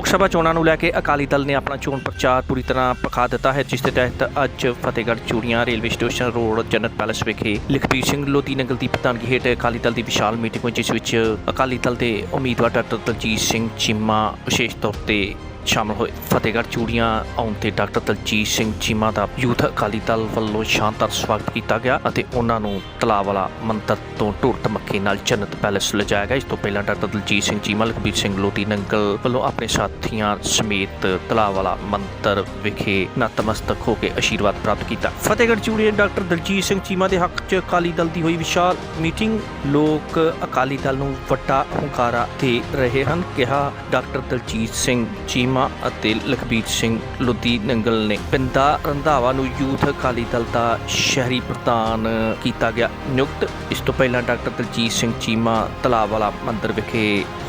ਲੋਕ ਸਭਾ ਚੋਣਾਂ ਨੂੰ ਲੈ ਕੇ ਅਕਾਲੀ ਦਲ ਨੇ ਆਪਣਾ ਚੋਣ ਪ੍ਰਚਾਰ ਪੂਰੀ ਤਰ੍ਹਾਂ ਪਖਾ ਦਿੱਤਾ ਹੈ, ਜਿਸ ਦੇ ਤਹਿਤ ਅੱਜ Fatehgarh Churian railway station road, Jannat palace ਵਿਖੇ ਲਖਬੀਰ ਸਿੰਘ ਲੋਧੀ ਨਗਲ ਦੀ ਪ੍ਰਧਾਨਗੀ ਹੇਠ ਅਕਾਲੀ ਦਲ ਦੀ ਵਿਸ਼ਾਲ ਮੀਟਿੰਗ ਹੋਈ, ਜਿਸ ਵਿੱਚ ਅਕਾਲੀ ਦਲ ਦੇ ਉਮੀਦਵਾਰ ਡਾਕਟਰ ਦਲਜੀਤ ਸਿੰਘ ਚੀਮਾ ਵਿਸ਼ੇਸ਼ ਤੌਰ ਤੇ ਸ਼ਾਮਲ ਹੋਏ। ਫਤਿਹਗੜ੍ਹ ਚੂੜੀਆਂ ਆਉਣ ਤੇ ਡਾਕਟਰ ਦਲਜੀਤ ਸਿੰਘ ਚੀਮਾ ਦਾ ਯੂਥ ਅਕਾਲੀ ਦਲ ਵੱਲੋਂ ਸ਼ਾਨਦਾਰ ਸਵਾਗਤ ਕੀਤਾ ਗਿਆ ਅਤੇ ਉਹਨਾਂ ਨੂੰ ਤਲਾਬ ਵਾਲਾ ਤੋਂ ਢੋਲ ਧਮੱਕੇ ਨਾਲ ਜਨਤ ਪੈਲੇਸ ਲਿਜਾਇਆ ਗਿਆ। ਇਸ ਤੋਂ ਪਹਿਲਾਂ ਡਾਕਟਰ ਦਲਜੀਤ ਸਿੰਘ ਚੀਮਾ, ਲਖਬੀਰ ਸਿੰਘ ਲੋਧੀ ਨੰਗਲ ਵੱਲੋਂ ਆਪਣੇ ਸਾਥੀਆਂ ਸਮੇਤ ਤਲਾਬ ਵਾਲਾ ਮੰਤਰ ਵਿਖੇ ਨਤਮਸਤਕ ਹੋ ਕੇ ਆਸ਼ੀਰਵਾਦ ਪ੍ਰਾਪਤ ਕੀਤਾ। ਫਤਿਹਗੜ੍ਹ ਚੂੜੀਆਂ ਡਾਕਟਰ ਦਲਜੀਤ ਸਿੰਘ ਚੀਮਾ ਦੇ ਹੱਕ 'ਚ ਅਕਾਲੀ ਦਲ ਦੀ ਹੋਈ ਵਿਸ਼ਾਲ ਮੀਟਿੰਗ। ਲੋਕ ਅਕਾਲੀ ਦਲ ਨੂੰ ਵੱਡਾ ਹੁੰਗਾਰਾ ਦੇ ਰਹੇ ਹਨ, ਕਿਹਾ ਡਾਕਟਰ ਦਲਜੀਤ ਸਿੰਘ ਚੀਮਾ। ਚੀਮਾ ਅਤੇ ਲਖਬੀਰ ਸਿੰਘ ਲੁੱਦੀ ਨੰਗਲ ਨੇ ਪਿੰਦਾ ਰੰਧਾਵਾ ਨੂੰ ਯੂਥ ਅਕਾਲੀ ਦਲ ਦਾ ਸ਼ਹਿਰੀ ਪ੍ਰਧਾਨ ਕੀਤਾ ਗਿਆ। ਨਿਯੁਕਤ ਇਸ ਤੋਂ ਪਹਿਲਾਂ ਡਾਕਟਰ ਦਲਜੀਤ ਸਿੰਘ ਚੀਮਾ ਤਲਾਵਾਲਾ ਮੰਦਿਰ ਵਿਖੇ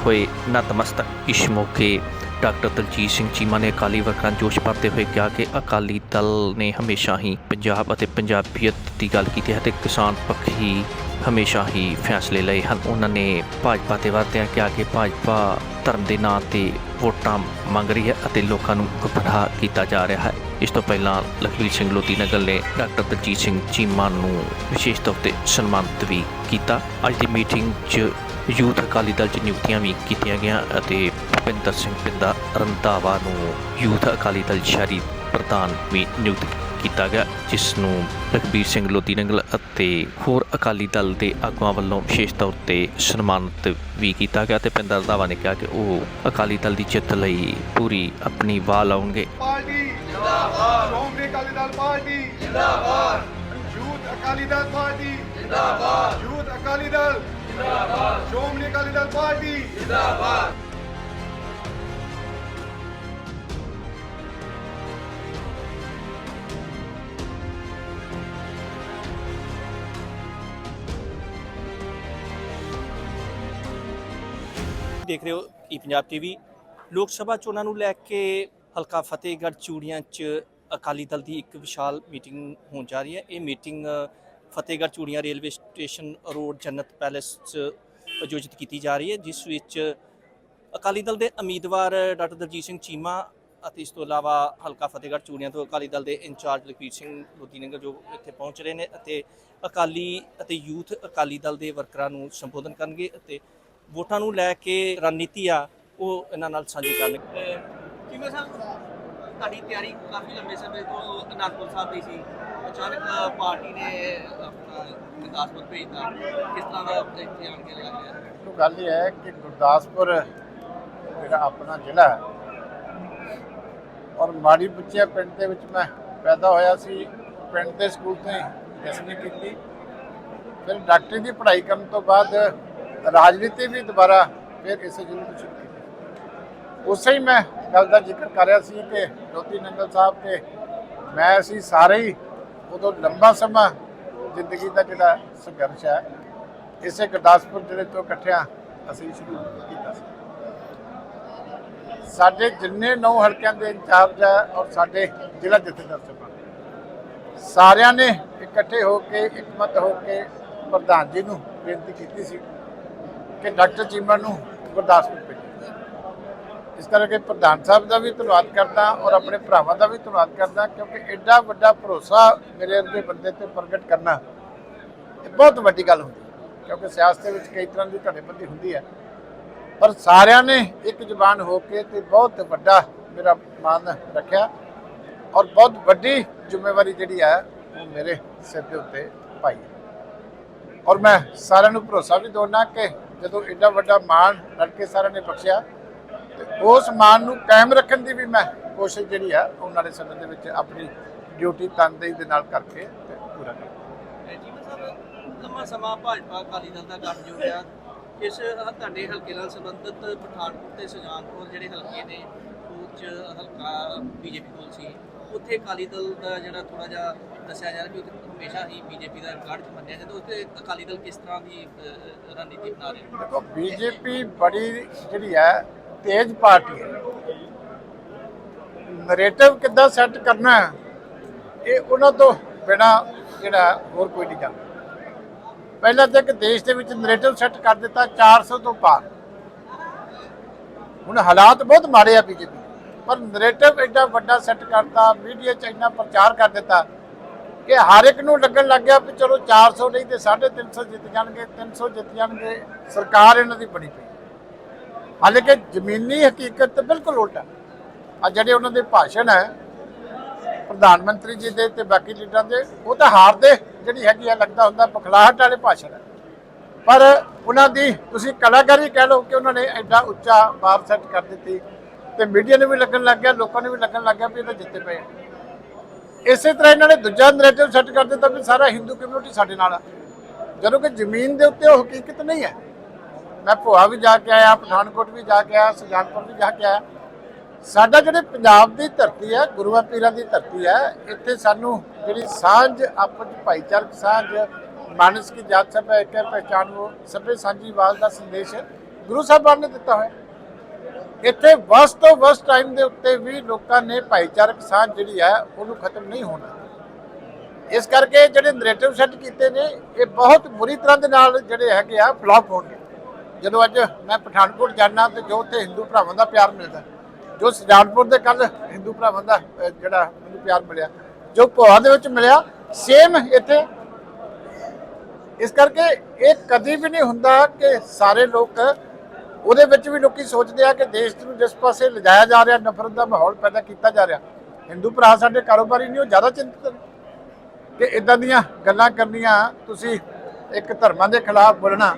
ਹੋਏ ਨਤਮਸਤਕ। ਇਸ ਮੌਕੇ ਡਾਕਟਰ ਦਲਜੀਤ ਸਿੰਘ ਚੀਮਾ ਨੇ ਅਕਾਲੀ ਵਰਕਰਾਂ ਜੋਸ਼ ਭਰਦੇ ਹੋਏ ਕਿਹਾ ਕਿ ਅਕਾਲੀ ਦਲ ਨੇ ਹਮੇਸ਼ਾ ਹੀ ਪੰਜਾਬ ਅਤੇ ਪੰਜਾਬੀਅਤ ਦੀ ਗੱਲ ਕੀਤੀ ਹੈ ਤੇ ਕਿਸਾਨ ਪੱਖੀ ਹਮੇਸ਼ਾ ਹੀ ਫੈਸਲੇ ਲਏ ਹਨ। ਉਹਨਾਂ ਨੇ ਭਾਜਪਾ ਤੇ ਵਰਤਿਆਂ ਕਿਹਾ ਕਿ ਭਾਜਪਾ ਧਰਮ ਦੇ ਨਾਂ ਤੇ ਵੋਟਾਂ ਮੰਗ ਰਹੀ ਹੈ ਅਤੇ ਲੋਕਾਂ ਨੂੰ ਗੁੰਮਰਾਹ ਕੀਤਾ ਜਾ ਰਿਹਾ ਹੈ। ਇਸ ਤੋਂ ਪਹਿਲਾਂ ਲਖਵੀਰ ਸਿੰਘ ਲੋਧੀ ਨਗਲ ਨੇ ਡਾਕਟਰ ਦਲਜੀਤ ਸਿੰਘ ਚੀਮਾ ਨੂੰ ਵਿਸ਼ੇਸ਼ ਤੌਰ ਤੇ ਸਨਮਾਨਿਤ ਵੀ ਕੀਤਾ। ਅੱਜ ਦੀ ਮੀਟਿੰਗ 'ਚ ਯੂਥ ਅਕਾਲੀ ਦਲ 'ਚ ਨਿਯੁਕਤੀਆਂ ਵੀ ਕੀਤੀਆਂ ਗਈਆਂ ਅਤੇ ਭੁਪਿੰਦਰ ਸਿੰਘ ਪਿੰਦਾ ਰੰਧਾਵਾ ਨੂੰ ਯੂਥ ਅਕਾਲੀ ਦਲ ਸ਼ਹਿਰੀ ਪ੍ਰਧਾਨ ਵੀ ਨਿਯੁਕਤ ਕੀਤਾ ਗਿਆ, ਜਿਸ ਨੂੰ ਲਖਬੀਰ ਸਿੰਘ ਲੋਧੀ ਨੰਗਲ ਅਤੇ ਹੋਰ ਅਕਾਲੀ ਦਲ ਦੇ ਆਗੂਆਂ ਵੱਲੋਂ ਵਿਸ਼ੇਸ਼ ਤੌਰ ਤੇ ਸਨਮਾਨਿਤ ਵੀ ਕੀਤਾ ਗਿਆ ਤੇ ਪਿੰਦਰ ਰੰਧਾਵਾ ਨੇ ਕਿਹਾ ਕਿ ਉਹ ਅਕਾਲੀ ਦਲ ਦੀ ਜਿੱਤ ਲਈ ਪੂਰੀ ਆਪਣੀ ਵਾਹ ਲਾਉਣਗੇ। ਪਾਰਟੀ ਜਿੰਦਾਬਾਦ। ਸ਼੍ਰੋਮਣੀ ਅਕਾਲੀ ਦਲ ਪਾਰਟੀ ਜਿੰਦਾਬਾਦ। ਯੂਥ ਅਕਾਲੀ ਦਲ ਪਾਰਟੀ ਜਿੰਦਾਬਾਦ। ਯੂਥ ਅਕਾਲੀ ਦਲ ਜਿੰਦਾਬਾਦ। ਸ਼੍ਰੋਮਣੀ ਅਕਾਲੀ ਦਲ ਪਾਰਟੀ ਜਿੰਦਾਬਾਦ। ਦੇਖ ਰਹੇ ਹੋ ਈ ਪੰਜਾਬ ਟੀਵੀ ਲੋਕ ਸਭਾ ਚੋਣਾਂ ਨੂੰ ਲੈ ਕੇ ਹਲਕਾ ਫਤਿਹਗੜ੍ਹ ਚੂੜੀਆਂ 'ਚ ਅਕਾਲੀ ਦਲ ਦੀ ਇੱਕ ਵਿਸ਼ਾਲ ਮੀਟਿੰਗ ਹੋਣ ਜਾ ਰਹੀ ਹੈ। ਇਹ meeting Fatehgarh Churian railway station road Jannat palace 'ਚ ਆਯੋਜਿਤ ਕੀਤੀ ਜਾ ਰਹੀ ਹੈ, ਜਿਸ ਵਿੱਚ ਅਕਾਲੀ ਦਲ ਦੇ ਉਮੀਦਵਾਰ ਡਾਕਟਰ ਦਲਜੀਤ ਸਿੰਘ ਚੀਮਾ ਅਤੇ ਇਸ ਤੋਂ ਇਲਾਵਾ ਹਲਕਾ ਫਤਿਹਗੜ੍ਹ ਚੂੜੀਆਂ ਤੋਂ ਅਕਾਲੀ ਦਲ ਦੇ ਇੰਚਾਰਜ ਲਖਵੀਰ ਸਿੰਘ ਲੋਧੀਨਗਰ ਜੋ ਇੱਥੇ ਪਹੁੰਚ ਰਹੇ ਨੇ ਅਤੇ ਅਕਾਲੀ ਅਤੇ ਯੂਥ ਅਕਾਲੀ ਦਲ ਦੇ ਵਰਕਰਾਂ ਨੂੰ ਸੰਬੋਧਨ ਕਰਨਗੇ ਅਤੇ ਵੋਟਾਂ ਨੂੰ ਲੈ ਕੇ ਰਣਨੀਤੀ ਆ ਉਹ ਇਹਨਾਂ ਨਾਲ ਸਾਂਝੀ ਕਰਨਗੇ ਕਿਵੇਂ ਸਾਹਿਬ ਤੁਹਾਡੀ ਤਿਆਰੀ ਕਾਫੀ ਲੰਬੇ ਸਮੇਂ ਤੋਂ ਅਨੰਦਪੁਰ ਸਾਹਿਬ ਦੀ ਸੀ? ਅਚਾਨਕ ਪਾਰਟੀ ਨੇ ਆਪਣਾ ਗੁਰਦਾਸਪੁਰ ਭੇਜਤਾ। ਕਿਸ ਤਰ੍ਹਾਂ ਦਾ ਇੱਥੇ ਆਣ ਕੇ ਲੱਗ ਗਿਆ ਤੋਂ ਗੱਲ ਇਹ ਹੈ ਕਿ ਗੁਰਦਾਸਪੁਰ ਜਿਹੜਾ ਆਪਣਾ ਜ਼ਿਲ੍ਹਾ ਹੈ ਔਰ ਮਾੜੀ ਬੁੱਚਿਆ ਪਿੰਡ ਦੇ ਵਿੱਚ ਮੈਂ ਪੈਦਾ ਹੋਇਆ ਸੀ ਪਿੰਡ ਦੇ ਸਕੂਲ ਤੋਂ ਹੀ ਕੀਤੀ। ਫਿਰ ਡਾਕਟਰੀ ਦੀ ਪੜ੍ਹਾਈ ਕਰਨ ਤੋਂ ਬਾਅਦ ਰਾਜਨੀਤੀ ਵੀ ਦੁਬਾਰਾ ਫਿਰ ਇਸੇ ਜ਼ਿਲ੍ਹੇ ਤੋਂ ਸ਼ੁਰੂ ਕੀਤੀ। ਉਸੇ ਹੀ ਮੈਂ ਗੱਲ ਦਾ ਜ਼ਿਕਰ ਕਰ ਰਿਹਾ ਸੀ ਕਿ ਜੋਤੀ ਨੰਗਲ ਸਾਹਿਬ ਤੇ ਮੈਂ ਅਸੀਂ ਸਾਰੇ ਹੀ ਉਦੋਂ ਲੰਬਾ ਸਮਾਂ ਜ਼ਿੰਦਗੀ ਦਾ ਜਿਹੜਾ ਸੰਘਰਸ਼ ਹੈ, ਇਸੇ ਗੁਰਦਾਸਪੁਰ ਜ਼ਿਲ੍ਹੇ ਤੋਂ ਇਕੱਠਿਆਂ ਅਸੀਂ ਸ਼ੁਰੂ ਕੀਤਾ ਸੀ। ਸਾਡੇ ਜਿੰਨੇ ਨੌ ਹਲਕਿਆਂ ਦੇ ਇੰਚਾਰਜ ਹੈ ਔਰ ਸਾਡੇ ਜ਼ਿਲ੍ਹਾ ਜਥੇਦਾਰ ਸਾਹਿਬਾਨ ਸਾਰਿਆਂ ਨੇ ਇਕੱਠੇ ਹੋ ਕੇ, ਇਕਮਤ ਹੋ ਕੇ ਪ੍ਰਧਾਨ ਜੀ ਨੂੰ ਬੇਨਤੀ ਕੀਤੀ ਸੀ ਕਿ ਡਾਕਟਰ ਚੀਮਾ ਨੂੰ ਗੁਰਦਾਸਪੁਰ ਭੇਜਿਆ ਇਸ ਕਰਕੇ ਪ੍ਰਧਾਨ ਸਾਹਿਬ ਦਾ ਵੀ ਧੰਨਵਾਦ ਕਰਦਾ ਔਰ ਆਪਣੇ ਭਰਾਵਾਂ ਦਾ ਵੀ ਧੰਨਵਾਦ ਕਰਦਾ ਕਿਉਂਕਿ ਐਡਾ ਵੱਡਾ ਭਰੋਸਾ ਮੇਰੇ ਅੱਗੇ ਬੰਦੇ ਤੇ ਪ੍ਰਗਟ ਕਰਨਾ ਇਹ ਬਹੁਤ ਵੱਡੀ ਗੱਲ ਹੁੰਦੀ ਹੈ, ਕਿਉਂਕਿ ਸਿਆਸਤ ਵਿੱਚ ਕਈ ਤਰ੍ਹਾਂ ਦੀ ਧੜੇਬੰਦੀ ਹੁੰਦੀ ਹੈ। ਪਰ ਸਾਰਿਆਂ ਨੇ ਇੱਕ ਜ਼ੁਬਾਨ ਹੋ ਕੇ ਤੇ ਬਹੁਤ ਵੱਡਾ ਮੇਰਾ ਮਾਨ ਰੱਖਿਆ ਔਰ ਬਹੁਤ ਵੱਡੀ ਜ਼ਿੰਮੇਵਾਰੀ ਜਿਹੜੀ ਹੈ ਉਹ ਮੇਰੇ ਸਿਰ ਦੇ ਉੱਤੇ ਪਾਈ ਔਰ ਮੈਂ ਸਾਰਿਆਂ ਨੂੰ ਭਰੋਸਾ ਵੀ ਦਿਵਾਉਣਾ ਕਿ ਜਦੋਂ ਐਡਾ ਵੱਡਾ ਮਾਣ ਲੜਕੇ ਸਾਰਿਆਂ ਨੇ ਬਖਸ਼ਿਆ ਉਸ ਮਾਣ ਨੂੰ ਕਾਇਮ ਰੱਖਣ ਦੀ ਵੀ ਮੈਂ ਕੋਸ਼ਿਸ਼ ਜਿਹੜੀ ਆ ਆਉਣ ਵਾਲੇ ਸਮੇਂ ਦੇ ਵਿੱਚ ਆਪਣੀ ਡਿਊਟੀ ਤਨਦੇਹੀ ਦੇ ਨਾਲ ਕਰਕੇ ਪੂਰਾ ਕਰਾਂਗਾ ਲੰਮਾ ਸਮਾਂ ਭਾਜਪਾ ਅਕਾਲੀ ਦਲ ਦਾ ਗੱਠਜੋੜ ਰਿਹਾ ਇਸ ਤੁਹਾਡੇ ਹਲਕੇ ਨਾਲ ਸੰਬੰਧਿਤ ਪਠਾਨਕੋਟ ਤੇ ਸੁਜਾਨਪੁਰ ਜਿਹੜੇ ਹਲਕੇ ਨੇ ਉਹ 'ਚ ਹਲਕਾ ਬੀਜੇਪੀ ਕੋਲ ਸੀ। ਉੱਥੇ ਅਕਾਲੀ ਦਲ ਦਾ ਜਿਹੜਾ ਥੋੜਾ ਜਿਹਾ ਦੱਸਿਆ ਜਾ ਰਿਹਾ ਕਿ ਉੱਥੇ ਹਮੇਸ਼ਾ ਹੀ ਬੀਜੇਪੀ ਦਾ ਗੜ੍ਹ ਮੰਨਿਆ ਜਾਂਦਾ। ਉੱਥੇ ਅਕਾਲੀ ਦਲ ਕਿਸ ਤਰ੍ਹਾਂ ਦੀ ਰਣਨੀਤੀ ਬਣਾ ਰਿਹਾ? ਦੇਖੋ ਬੀਜੇਪੀ ਬੜੀ ਜਿਹੜੀ ਹੈ ਤੇਜ਼ ਪਾਰਟੀ ਹੈ। ਨੈਰੇਟਿਵ ਕਿੱਦਾਂ ਸੈੱਟ ਕਰਨਾ ਹੈ, ਇਹ ਉਹਨਾਂ ਤੋਂ ਬਿਨਾ ਜਿਹੜਾ ਹੋਰ ਕੋਈ ਨਹੀਂ ਜਾਣਦਾ। ਪਹਿਲਾਂ ਤਾਂ ਇੱਕ ਦੇਸ਼ ਦੇ ਵਿੱਚ ਨਰੇਟਿਵ ਸੈੱਟ ਕਰ ਦਿੱਤਾ 400 ਤੋਂ ਪਾਰ। ਹੁਣ ਹਾਲਾਤ ਬਹੁਤ ਮਾੜੇ ਆ ਬੀਜੇਪੀ ਪਰ ਨੈਰੇਟਿਵ ਐਡਾ ਵੱਡਾ ਸੈੱਟ ਕਰਤਾ ਮੀਡੀਆ 'ਚ ਇੰਨਾ ਪ੍ਰਚਾਰ ਕਰ ਦਿੱਤਾ ਕਿ ਹਰ ਇੱਕ ਨੂੰ ਲੱਗਣ ਲੱਗ ਗਿਆ ਵੀ ਚਲੋ 400 ਨਹੀਂ ਤੇ 350 ਜਿੱਤ ਜਾਣਗੇ 300 ਜਿੱਤ ਜਾਣਗੇ, ਸਰਕਾਰ ਇਹਨਾਂ ਦੀ ਬਣੀ ਪਈ। ਹਾਲਾਂਕਿ ਜ਼ਮੀਨੀ ਹਕੀਕਤ ਤਾਂ ਬਿਲਕੁਲ ਉਲਟ। ਹੈ ਆ ਜਿਹੜੇ ਉਹਨਾਂ ਦੇ ਭਾਸ਼ਣ ਹੈ, ਪ੍ਰਧਾਨ ਮੰਤਰੀ ਜੀ ਦੇ ਤੇ ਬਾਕੀ ਲੀਡਰਾਂ ਦੇ, ਉਹ ਤਾਂ ਹਾਰ ਦੇ, ਜਿਹੜੀ ਹੈਗੀ ਆ, ਲੱਗਦਾ ਹੁੰਦਾ ਬਖਲਾਹਟ ਵਾਲੇ ਭਾਸ਼ਣ ਹੈ। ਪਰ ਉਹਨਾਂ ਦੀ ਤੁਸੀਂ ਕਲਾਕਾਰੀ ਕਹਿ ਲਓ ਕਿ ਉਹਨਾਂ ਨੇ ਐਡਾ ਉੱਚਾ ਬਾਰ ਸੈੱਟ ਕਰ ਦਿੱਤੀ। ਤੇ ਮੀਡੀਆ ਨੂੰ ਵੀ ਲੱਗਣ ਲੱਗ ਗਿਆ, ਲੋਕਾਂ ਨੂੰ ਵੀ ਲੱਗਣ ਲੱਗ ਗਿਆ ਵੀ ਇਹ ਤਾਂ ਜਿੱਤੇ ਪਏ ਇਸੇ ਤਰ੍ਹਾਂ ਇਹਨਾਂ ਨੇ ਦੂਜਾ ਨੈਰੇਟਿਵ ਸੈੱਟ ਕਰ ਦਿੱਤਾ ਵੀ ਸਾਰਾ ਹਿੰਦੂ ਕਮਿਊਨਿਟੀ ਸਾਡੇ ਨਾਲ ਆ। ਜਦੋਂ ਕਿ ਜ਼ਮੀਨ ਦੇ ਉੱਤੇ ਉਹ ਹਕੀਕਤ ਨਹੀਂ ਹੈ। ਮੈਂ ਭੋਆ ਵੀ ਜਾ ਕੇ ਆਇਆ, ਪਠਾਨਕੋਟ ਵੀ ਜਾ ਕੇ ਆਇਆ, ਸੁਜਾਨਪੁਰ ਵੀ ਜਾ ਕੇ ਆਇਆ। ਸਾਡਾ ਜਿਹੜੇ ਪੰਜਾਬ ਦੀ ਧਰਤੀ ਹੈ, ਗੁਰੂਆਂ ਪੀਰਾਂ ਦੀ ਧਰਤੀ ਹੈ, ਇੱਥੇ ਸਾਨੂੰ ਜਿਹੜੀ ਸਾਂਝ, ਆਪਸ ਵਿੱਚ ਭਾਈਚਾਰਕ ਸਾਂਝ, ਮਾਨਸ ਕੀ ਜਾਤ ਸਭ ਇੱਕ ਹੈ ਪਹਿਚਾਨ ਉਹ, ਸਭੇ ਸਾਂਝੀਵਾਲ ਦਾ ਸੰਦੇਸ਼ ਗੁਰੂ ਸਾਹਿਬਾਨ ਨੇ ਦਿੱਤਾ ਹੋਇਆ। ਇੱਥੇ ਵਸ ਤੋਂ ਵਸ ਟਾਈਮ ਦੇ ਉੱਤੇ ਵੀ ਲੋਕਾਂ ਨੇ ਭਾਈਚਾਰਕ ਸਾਂਝ ਜਿਹੜੀ ਹੈ, ਉਹਨੂੰ ਖਤਮ ਨਹੀਂ ਹੋਣਾ। ਇਸ ਕਰਕੇ ਜਿਹੜੇ ਨੈਰੇਟਿਵ ਸੈੱਟ ਕੀਤੇ ਨੇ, ਇਹ ਬਹੁਤ ਬੁਰੀ ਤਰ੍ਹਾਂ ਦੇ ਨਾਲ ਜਿਹੜੇ ਹੈਗੇ ਆ ਫਲॉप ਹੋਣਗੇ। ਜਦੋਂ ਅੱਜ ਮੈਂ ਪਠਾਨਕੋਟ ਜਾਣਾ ਤੇ ਜੋ ਉੱਥੇ ਹਿੰਦੂ ਭਰਾਵਾਂ ਦਾ ਪਿਆਰ ਮਿਲਦਾ, ਜੋ ਸੁਜਾਨਪੁਰ ਦੇ ਕੱਲ ਹਿੰਦੂ ਭਰਾਵਾਂ ਦਾ ਜਿਹੜਾ ਮੈਨੂੰ ਪਿਆਰ ਮਿਲਿਆ, ਜੋ ਭੋਆ ਦੇ ਵਿੱਚ ਮਿਲਿਆ ਸੇਮ ਇੱਥੇ। ਇਸ ਕਰਕੇ ਇਹ ਕਦੀ ਵੀ ਨਹੀਂ ਹੁੰਦਾ ਕਿ ਸਾਰੇ ਲੋਕ ਉਹਦੇ ਵਿੱਚ ਵੀ ਲੋਕੀ ਸੋਚਦੇ ਆ ਕਿ ਦੇਸ਼ ਨੂੰ ਜਿਸ ਪਾਸੇ ਲਿਜਾਇਆ ਜਾ ਰਿਹਾ, ਨਫ਼ਰਤ ਦਾ ਮਾਹੌਲ ਪੈਦਾ ਕੀਤਾ ਜਾ ਰਿਹਾ। ਹਿੰਦੂ ਭਰਾ ਸਾਡੇ ਕਾਰੋਬਾਰੀ ਨਹੀਂ, ਉਹ ਜ਼ਿਆਦਾ ਚਿੰਤਤ ਨੇ। ਕਿ ਇਦਾਂ ਦੀਆਂ ਗੱਲਾਂ ਕਰਨੀਆਂ, ਤੁਸੀਂ ਇੱਕ ਧਰਮਾਂ ਦੇ ਖਿਲਾਫ ਬੋਲਣਾ।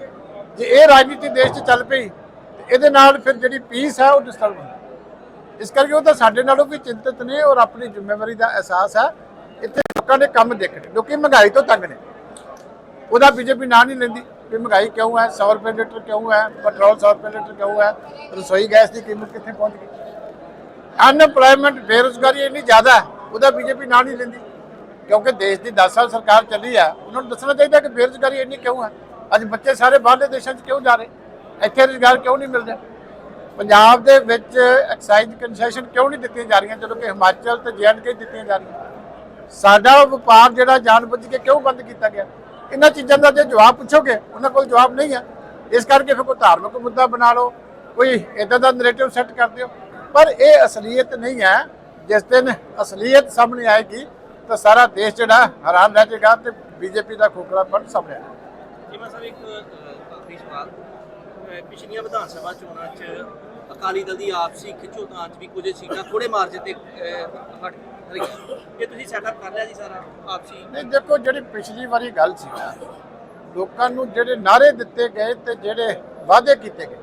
ਜੇ ਇਹ ਰਾਜਨੀਤੀ ਦੇਸ਼ 'ਚ ਚੱਲ ਪਈ, ਤੇ ਇਹਦੇ ਨਾਲ ਫਿਰ ਜਿਹੜੀ ਪੀਸ ਹੈ ਉਹ ਡਿਸਟਰਬ ਹੁੰਦੀ ਇਸ ਕਰਕੇ ਉਹ ਤਾਂ ਸਾਡੇ ਨਾਲੋਂ ਵੀ ਚਿੰਤਤ ਨੇ ਔਰ ਆਪਣੀ ਜ਼ਿੰਮੇਵਾਰੀ ਦਾ ਅਹਿਸਾਸ ਹੈ ਇੱਥੇ ਲੋਕਾਂ ਦੇ ਕੰਮ ਦੇਖਣੇ। ਲੋਕੀ ਮਹਿੰਗਾਈ ਤੋਂ ਤੰਗ ਨੇ। ਉਹਦਾ ਬੀਜੇਪੀ ਨਾਂ ਨਹੀਂ ਲੈਂਦੀ। ਕਿ ਮਹਿੰਗਾਈ ਕਿਉਂ ਹੈ? 100 ਰੁਪਏ ਲੀਟਰ ਕਿਉਂ ਹੈ? ਪੈਟਰੋਲ 100 ਰੁਪਏ ਲੀਟਰ ਕਿਉਂ ਹੈ? ਰਸੋਈ ਗੈਸ ਦੀ ਕੀਮਤ ਕਿੱਥੇ ਪਹੁੰਚ ਗਈ? ਅਨਪਲਾਈਮੈਂਟ ਬੇਰੁਜ਼ਗਾਰੀ ਇੰਨੀ ਜ਼ਿਆਦਾ ਹੈ, ਉਹਦਾ ਬੀਜੇਪੀ ਨਾਂ ਨਹੀਂ ਲੈਂਦੀ। ਕਿਉਂਕਿ ਦੇਸ਼ ਦੀ 10 ਸਾਲ ਸਰਕਾਰ ਚੱਲੀ ਆ ਉਹਨਾਂ ਨੂੰ ਦੱਸਣਾ ਚਾਹੀਦਾ ਕਿ ਬੇਰੁਜ਼ਗਾਰੀ ਇੰਨੀ ਕਿਉਂ ਹੈ? ਅੱਜ ਬੱਚੇ ਸਾਰੇ ਬਾਹਰਲੇ ਦੇਸ਼ਾਂ 'ਚ ਕਿਉਂ ਜਾ ਰਹੇ? ਇੱਥੇ ਰੁਜ਼ਗਾਰ ਕਿਉਂ ਨਹੀਂ ਮਿਲ ਰਿਹਾ? ਪੰਜਾਬ ਦੇ ਵਿੱਚ ਐਕਸਾਈਜ਼ ਕਨਸੈਸ਼ਨ ਕਿਉਂ ਨਹੀਂ ਦਿੱਤੀਆਂ ਜਾ ਰਹੀਆਂ, ਜਦੋਂ ਕਿ ਹਿਮਾਚਲ ਤੇ ਜੈਂਡਕੇ ਦਿੱਤੀਆਂ ਜਾ ਰਹੀਆਂ? ਸਾਡਾ ਵਪਾਰ ਜਿਹੜਾ ਜਾਣਬੁੱਝ ਕੇ ਕਿਉਂ ਬੰਦ ਕੀਤਾ ਗਿਆ? ਇਹਨਾਂ ਚੀਜ਼ਾਂ ਦਾ ਜੇ ਜਵਾਬ ਪੁੱਛੋਗੇ, ਉਹਨਾਂ ਕੋਲ ਜਵਾਬ ਨਹੀਂ ਹੈ। ਇਸ ਕਰਕੇ ਫਿਰ ਕੋਈ ਧਾਰਮਿਕ ਮੁੱਦਾ ਬਣਾ ਲਓ, ਕੋਈ ਇਦਾਂ ਦਾ ਨੈਰੇਟਿਵ ਸੈੱਟ ਕਰ ਦਿਓ। ਪਰ ਇਹ ਅਸਲੀਅਤ ਨਹੀਂ ਹੈ। ਜਿਸ ਦਿਨ ਅਸਲੀਅਤ ਸਾਹਮਣੇ ਆਏਗੀ, ਤਾਂ ਸਾਰਾ ਦੇਸ਼ ਜਿਹੜਾ ਹੈਰਾਨ ਰਹਿ ਜਾਏਗਾ ਤੇ ਬੀਜੇਪੀ ਦਾ ਖੋਖਲਾਪਣ ਸਾਹਮਣੇ ਆਏਗਾ। ਜਿਵੇਂ ਸਰ ਇੱਕ ਆਖਰੀ ਸਵਾਲ ਪਿਛਲੀਆਂ ਵਿਧਾਨ ਸਭਾ ਚੋਣਾਂ 'ਚ ਅਕਾਲੀ ਦਲ ਦੀ ਆਪਸੀ ਖਿੱਚੋਤਾਣ 'ਚ ਵੀ ਕੁਝ ਸੀਟਾਂ ਥੋੜੇ ਮਾਰਜਨ ਤੇ ਅਹ, ਹਟ ਰਹੀਆਂ। ਇਹ ਤੁਸੀਂ ਸੈਟਅਪ ਕਰ ਲਿਆ ਜੀ ਸਾਰਾ ਆਪਸੀ? ਨਹੀਂ ਦੇਖੋ ਜਿਹੜੀ ਪਿਛਲੀ ਵਾਰੀ ਗੱਲ ਸੀ ਨਾ ਲੋਕਾਂ ਨੂੰ ਜਿਹੜੇ ਨਾਰੇ ਦਿੱਤੇ ਗਏ ਤੇ ਜਿਹੜੇ ਵਾਅਦੇ ਕੀਤੇ ਗਏ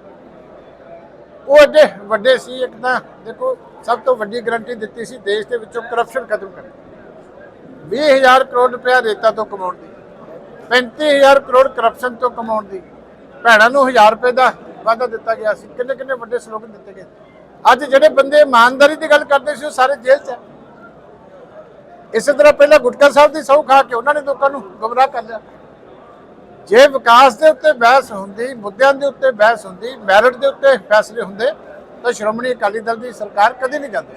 ਉਹ ਐਡੇ ਵੱਡੇ ਸੀ ਇੱਕ ਤਾਂ ਦੇਖੋ ਸਭ ਤੋਂ ਵੱਡੀ ਗਰੰਟੀ ਦਿੱਤੀ ਸੀ ਦੇਸ਼ ਦੇ ਵਿੱਚੋਂ ਕਰਪਸ਼ਨ ਖਤਮ ਕਰਨ। ਕਰਨੀ 20000 ਕਰੋੜ ਰੁਪਇਆ ਰੇਤਾ ਤੋਂ ਕਮਾਉਣ ਦੀ 35000 ਕਰੋੜ ਕਰਪਸ਼ਨ ਤੋਂ ਕਮਾਉਣ ਦੀ ਭੈਣਾਂ ਨੂੰ 1000 ਰੁਪਏ ਦਾ ਵਾਅਦਾ ਦਿੱਤਾ ਗਿਆ ਸੀ। ਕਿੰਨੇ ਕਿੰਨੇ ਵੱਡੇ ਸਲੋਗਨ ਦਿੱਤੇ ਗਏ। ਅੱਜ ਜਿਹੜੇ ਬੰਦੇ ਇਮਾਨਦਾਰੀ ਦੀ ਗੱਲ ਕਰਦੇ ਸੀ, ਉਹ ਸਾਰੇ ਜੇਲ੍ਹ 'ਚ ਹੈ ਇਸੇ ਤਰ੍ਹਾਂ ਪਹਿਲਾਂ ਗੁਟਕਾ ਸਾਹਿਬ ਦੀ ਸਹੁੰ ਖਾ ਕੇ ਉਹਨਾਂ ਨੇ ਲੋਕਾਂ ਨੂੰ ਗੁੰਮਰਾਹ ਕਰ ਲਿਆ। ਜੇ ਵਿਕਾਸ ਦੇ ਉੱਤੇ ਬਹਿਸ ਹੁੰਦੀ, ਮੁੱਦਿਆਂ ਦੇ ਉੱਤੇ ਬਹਿਸ ਹੁੰਦੀ, ਮੈਰਿਟ ਦੇ ਉੱਤੇ ਫੈਸਲੇ ਹੁੰਦੇ, ਤਾਂ ਸ਼੍ਰੋਮਣੀ ਅਕਾਲੀ ਦਲ ਦੀ ਸਰਕਾਰ ਕਦੇ ਨਹੀਂ ਜਾਂਦੀ।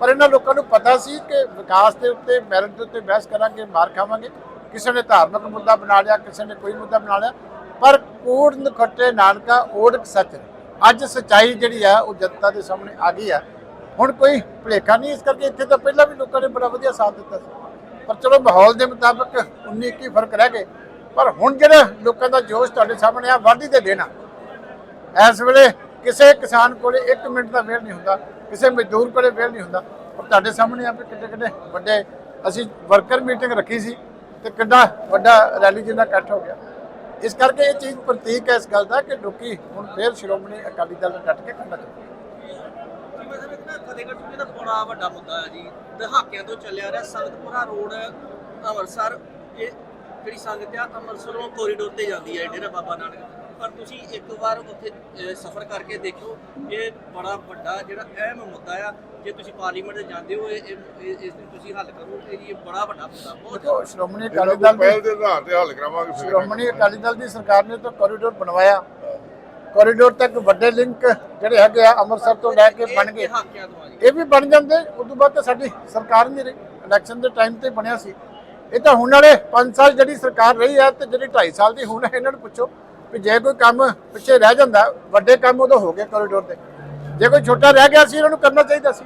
ਪਰ ਇਹਨਾਂ ਲੋਕਾਂ ਨੂੰ ਪਤਾ ਸੀ ਕਿ ਵਿਕਾਸ ਦੇ ਉੱਤੇ, ਮੈਰਿਟ ਦੇ ਉੱਤੇ ਬਹਿਸ ਕਰਾਂਗੇ, ਮਾਰ ਖਾਵਾਂਗੇ। ਕਿਸੇ ਨੇ ਧਾਰਮਿਕ ਮੁੱਦਾ ਬਣਾ ਲਿਆ, ਕਿਸੇ ਨੇ ਕੋਈ ਮੁੱਦਾ ਬਣਾ ਲਿਆ। ਪਰ ਕੂੜ ਨਖੱਟੇ ਨਾਨਕਾ ਓੜਕ ਸੱਚ। ਅੱਜ ਸਚਾਈ ਜਿਹੜੀ ਆ, ਉਹ ਜਨਤਾ ਦੇ ਸਾਹਮਣੇ ਆ ਗਈ ਆ। ਹੁਣ ਕੋਈ ਭੁਲੇਖਾ ਨਹੀਂ ਇਸ ਕਰਕੇ ਇੱਥੇ ਤਾਂ ਪਹਿਲਾਂ ਵੀ ਲੋਕਾਂ ਨੇ ਬੜਾ ਵਧੀਆ ਸਾਥ ਦਿੱਤਾ ਸੀ। ਪਰ ਚਲੋ ਮਾਹੌਲ ਦੇ ਮੁਤਾਬਕ 19 21 ਫ਼ਰਕ ਰਹਿ ਗਏ। ਪਰ ਹੁਣ ਜਿਹੜਾ ਲੋਕਾਂ ਦਾ ਜੋਸ਼ ਤੁਹਾਡੇ ਸਾਹਮਣੇ ਆ, ਵਾਢੀ ਦੇ ਦੇਣਾ। ਇਸ ਵੇਲੇ ਕਿਸੇ ਕਿਸਾਨ ਕੋਲੇ 1 ਮਿੰਟ ਦਾ ਵੇਲ ਨਹੀਂ ਹੁੰਦਾ, ਕਿਸੇ ਮਜ਼ਦੂਰ ਕੋਲੇ ਵੇਲ ਨਹੀਂ ਹੁੰਦਾ। ਪਰ ਤੁਹਾਡੇ ਸਾਹਮਣੇ ਆ ਵੀ ਕਿੱਡੇ ਕਿੱਡੇ ਵੱਡੇ, ਅਸੀਂ ਵਰਕਰ ਮੀਟਿੰਗ ਰੱਖੀ ਸੀ ਤੇ ਕਿੱਡਾ ਵੱਡਾ ਰੈਲੀ ਜਿੰਨਾ ਇਕੱਠ ਹੋ ਗਿਆ। ਇਸ ਕਰਕੇ ਇਹ ਚੀਜ਼ ਪ੍ਰਤੀਕ ਹੈ ਇਸ ਗੱਲ ਦਾ ਕਿ ਲੋਕੀ ਹੁਣ ਫੇਰ ਸ਼੍ਰੋਮਣੀ ਅਕਾਲੀ ਦਲ ਨਾਲ ਡਟ ਕੇ ਖੜਨਾ ਚਾਹੁੰਦੇ ਫਤਿਹਗੜ੍ਹ ਚੂੰਕੀ ਦਾ ਬੜਾ ਵੱਡਾ ਮੁੱਦਾ ਹੈ ਜੀ, ਦਹਾਕਿਆਂ ਤੋਂ ਚੱਲਿਆ ਰਿਹਾ ਸੰਗਤਪੁਰਾ ਰੋਡ, ਅੰਮ੍ਰਿਤਸਰ, ਇਹ ਜਿਹੜੀ ਸੰਗਤ ਆ ਅੰਮ੍ਰਿਤਸਰੋਂ ਕੋਰੀਡੋਰ ਤੇ ਜਾਂਦੀ ਹੈ, ਡੇਰਾ ਬਾਬਾ ਨਾਨਕ। ਪਰ ਤੁਸੀਂ ਇੱਕ ਵਾਰ ਉੱਥੇ ਸਫ਼ਰ ਕਰਕੇ ਦੇਖੋ ਇਹ ਬੜਾ ਵੱਡਾ ਜਿਹੜਾ ਅਹਿਮ ਮੁੱਦਾ ਆ। ਜੇ ਤੁਸੀਂ ਪਾਰਲੀਮੈਂਟ ਜਾਂਦੇ ਹੋ ਇਹ ਇਸ ਨੂੰ ਤੁਸੀਂ ਹੱਲ ਕਰੋ ਜੀ ਇਹ ਬੜਾ ਵੱਡਾ ਮੁੱਦਾ ਬਹੁਤ ਦੇਖੋ ਸ਼੍ਰੋਮਣੀ ਅਕਾਲੀ ਨੂੰ ਦਲ ਪਹਿਲ ਦੀ ਦੇ ਆਧਾਰ ਤੇ ਹੱਲ ਕਰਾਵਾਂਗੇ ਫਿਰ। ਸ਼੍ਰੋਮਣੀ ਅਕਾਲੀ ਦਲ ਦੀ ਸਰਕਾਰ ਨੇ ਤਾਂ ਕੋਰੀਡੋਰ ਬਣਵਾਇਆ। ਕੋਰੀਡੋਰ ਤੱਕ ਵੱਡੇ ਲਿੰਕ ਜਿਹੜੇ ਹੈਗੇ ਆ ਅੰਮ੍ਰਿਤਸਰ ਤੋਂ ਲੈ ਕੇ ਬਣ ਗਏ। ਤੋਂ ਆ ਜੀ। ਇਹ ਵੀ ਬਣ ਜਾਂਦੇ ਉਦੋਂ ਬਾਅਦ ਤਾਂ ਸਾਡੀ ਸਰਕਾਰ ਨਹੀਂ ਰਹੀ। ਇਲੈਕਸ਼ਨ ਦੇ ਟਾਈਮ ਤੇ ਬਣਿਆ ਸੀ। ਇਹ ਤਾਂ ਹੁਣ ਵਾਲੇ 5 ਸਾਲ ਜਿਹੜੀ ਸਰਕਾਰ ਰਹੀ ਹੈ ਤੇ ਜਿਹੜੀ 2.5 ਸਾਲ ਦੀ ਹੁਣ ਹੈ, ਇਹਨਾਂ ਨੂੰ ਪੁੱਛੋ। ਵੀ ਜੇ ਕੋਈ ਕੰਮ ਪਿੱਛੇ ਰਹਿ ਜਾਂਦਾ, ਵੱਡੇ ਕੰਮ ਉਦੋਂ ਹੋ ਗਏ ਕੋਰੀਡੋਰ ਦੇ ਜੇ ਕੋਈ ਛੋਟਾ ਰਹਿ ਗਿਆ ਸੀ ਇਹਨਾਂ ਨੂੰ ਕਰਨਾ ਚਾਹੀਦਾ ਸੀ।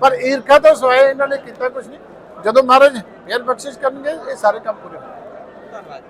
ਪਰ ਈਰਖਾ ਤੋਂ ਸਵਾਏ ਇਹਨਾਂ ਨੇ ਕੀਤਾ ਕੁਝ ਨਹੀਂ। ਜਦੋਂ ਮਹਾਰਾਜ ਫੇਰ ਬਖਸ਼ਿਸ਼ ਕਰਨਗੇ, ਇਹ ਸਾਰੇ ਕੰਮ ਪੂਰੇ ਹੋਣਗੇ। ਧੰਨਵਾਦ